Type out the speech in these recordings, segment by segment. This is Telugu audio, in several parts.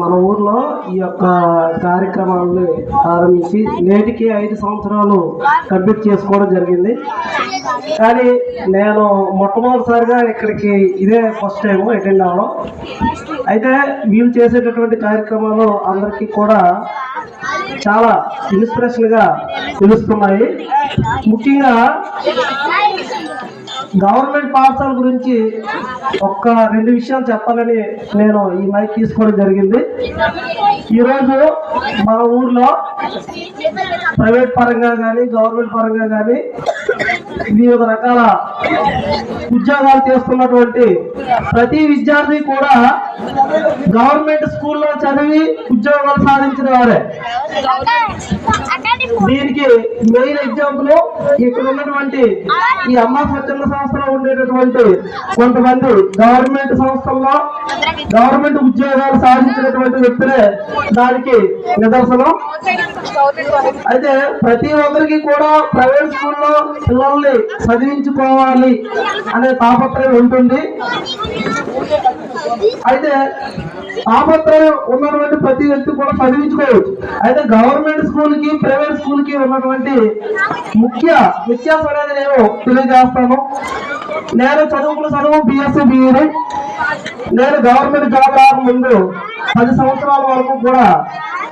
మన ఊర్లో ఈ యొక్క కార్యక్రమాలను ప్రారంభించి నేటికి ఐదు సంవత్సరాలు కంప్లీట్ చేసుకోవడం జరిగింది. కానీ నేను మొట్టమొదటిసారిగా ఇక్కడికి ఇదే ఫస్ట్ టైం అటెండ్ అవ్వడం. అయితే వీళ్ళు చేసేటటువంటి కార్యక్రమాలు అందరికీ కూడా చాలా ఇన్స్పిరేషన్గా తెలుస్తున్నాయి. ముఖ్యంగా గవర్నమెంట్ పాఠశాల గురించి ఒక్క రెండు విషయాలు చెప్పాలని నేను ఈ మైక్ తీసుకోవడం జరిగింది. ఈరోజు మన ఊర్లో ప్రైవేట్ పరంగా కానీ గవర్నమెంట్ పరంగా కానీ వివిధ రకాల ఉద్యోగాలు చేస్తున్నటువంటి ప్రతి విద్యార్థి కూడా గవర్నమెంట్ స్కూల్లో చదివి ఉద్యోగాలు సాధించిన వారే. దీనికి మెయిన్ ఎగ్జాంపుల్ ఇక్కడ ఉన్నటువంటి ఈ అమ్మ స్వచ్ఛంద సంస్థలో ఉండేటటువంటి కొంతమంది గవర్నమెంట్ సంస్థల్లో గవర్నమెంట్ ఉద్యోగాలు సాధించినటువంటి వ్యక్తులే దానికి నిదర్శనం. అయితే ప్రతి ఒక్కరికి కూడా ప్రైవేట్ స్కూల్లో పిల్లల్ని చదివించుకోవాలి అనే తాపత్రయం ఉంటుంది. అయితే తాపత్రయం ఉన్నటువంటి ప్రతి వ్యక్తి కూడా చదివించుకోవచ్చు. అయితే గవర్నమెంట్ స్కూల్కి ప్రైవేట్ స్కూల్కి ఉన్నటువంటి ముఖ్య వ్యత్యాసం అనేది నేను తెలియజేస్తాను. నేను చదువుకున్న చదువు బిఎస్సీ బిఈడి నేను గవర్నమెంట్ జాబ్ రాకముందు పది సంవత్సరాల వరకు కూడా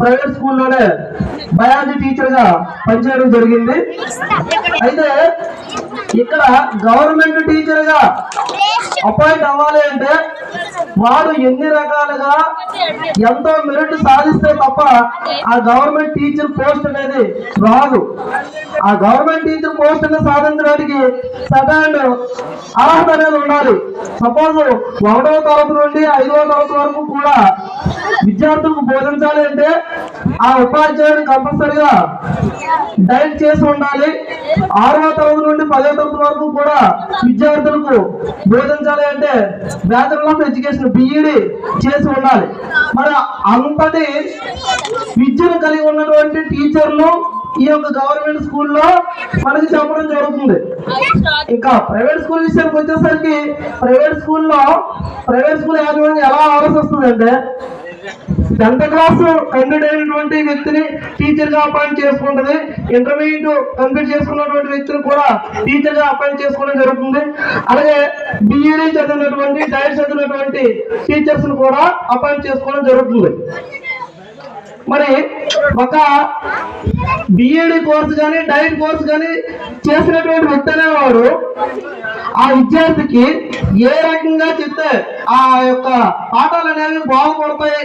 ప్రైవేట్ స్కూల్లోనే బయాలజీ టీచర్గా పనిచేయడం జరిగింది. అయితే ఇక్కడ గవర్నమెంట్ టీచర్గా అపాయింట్ అవ్వాలి అంటే వాడు ఎన్ని రకాలుగా ఎంతో మెరిట్ సాధిస్తే తప్ప ఆ గవర్నమెంట్ టీచర్ పోస్ట్ అనేది రాదు. ఆ గవర్నమెంట్ టీచర్ పోస్ట్ అనేది సాధించడానికి సెకండ్ అర్హత అనేది ఉండాలి. సపోజ్ ఒకటవ తరగతి నుండి ఐదవ తరగతి వరకు కూడా విద్యార్థులకు బోధించాలి అంటే ఆ ఉపాధ్యాయుడు కంపల్సరిగా డైట్ చేసి ఉండాలి. ఆరవ తరగతి నుండి పదవ తరగతి వరకు కూడా విద్యార్థులకు బోధించాలి అంటే బ్యాచులర్ ఆఫ్ ఎడ్యుకేషన్ బిఈడి చేసి ఉండాలి. మరి అంతటి విద్యను కలిగి ఉన్నటువంటి టీచర్లు ఈ యొక్క గవర్నమెంట్ స్కూల్లో మనకి చెప్పడం జరుగుతుంది. ఇంకా ప్రైవేట్ స్కూల్ విషయానికి వచ్చేసరికి ప్రైవేట్ స్కూల్లో ప్రైవేట్ స్కూల్ యాజమాన్యం ఎలా ఆలోచిస్తుంది అంటే టెన్త్ క్లాస్ కంప్లీట్ అయినటువంటి వ్యక్తిని టీచర్గా అపాయింట్ చేసుకుంటది. ఇంటర్మీడియట్ కంప్లీట్ చేసుకున్నటువంటి వ్యక్తిని కూడా టీచర్గా అపాయింట్ చేసుకోవడం జరుగుతుంది. అలాగే బిఈడి చదివినటువంటి డైర్ చదివినటువంటి టీచర్స్ను కూడా అపాయింట్ చేసుకోవడం జరుగుతుంది. మరి ఒక బిఏడి కోర్సు కానీ డైట్ కోర్సు కానీ చేసినటువంటి వ్యక్తి అనేవాడు ఆ విద్యార్థికి ఏ రకంగా చెప్తే ఆ యొక్క పాఠాలు అనేవి బాగుపడతాయి.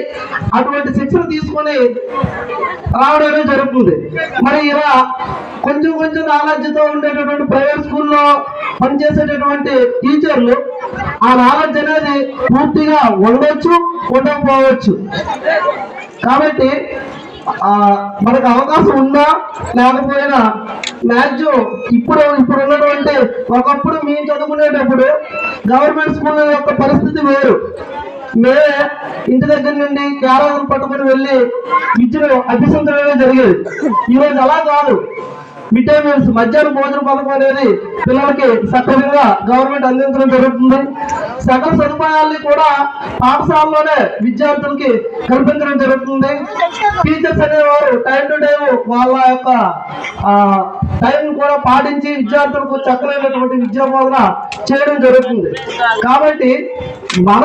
అటువంటి శిక్షణ తీసుకొని రావడమే జరుగుతుంది. మరి ఇలా కొంచెం కొంచెం నాలెడ్జ్తో ఉండేటటువంటి ప్రైవేట్ స్కూల్లో పనిచేసేటటువంటి టీచర్లు ఆ నాలెడ్జ్ అనేది పూర్తిగా ఉండొచ్చు ఉండకపోవచ్చు. కాబట్టి మనకు అవకాశం ఉందా? లేకపోయినా మ్యాక్సిమం ఇప్పుడు ఇప్పుడు ఉన్నటువంటి ఒకప్పుడు మేము చదువుకునేటప్పుడు గవర్నమెంట్ స్కూల్ యొక్క పరిస్థితి వేరు. మేమే ఇంటి దగ్గర నుండి క్యారాలను పట్టుకొని వెళ్ళి విద్యను అభ్యసించడమే జరిగేది. ఈరోజు అలా కాదు. మిడ్ డే మీల్స్ మధ్యాహ్నం భోజన పథకం అనేది పిల్లలకి సక్రమంగా గవర్నమెంట్ అందించడం జరుగుతుంది. సకల సదుపాయాల్ని కూడా పాఠశాలలోనే విద్యార్థులకి కల్పించడం జరుగుతుంది. టీచర్స్ అనేవారు టైం టు టైం వాళ్ళ యొక్క టైం కూడా పాటించి విద్యార్థులకు చక్కనైనటువంటి విద్యా బోధన చేయడం జరుగుతుంది. కాబట్టి మన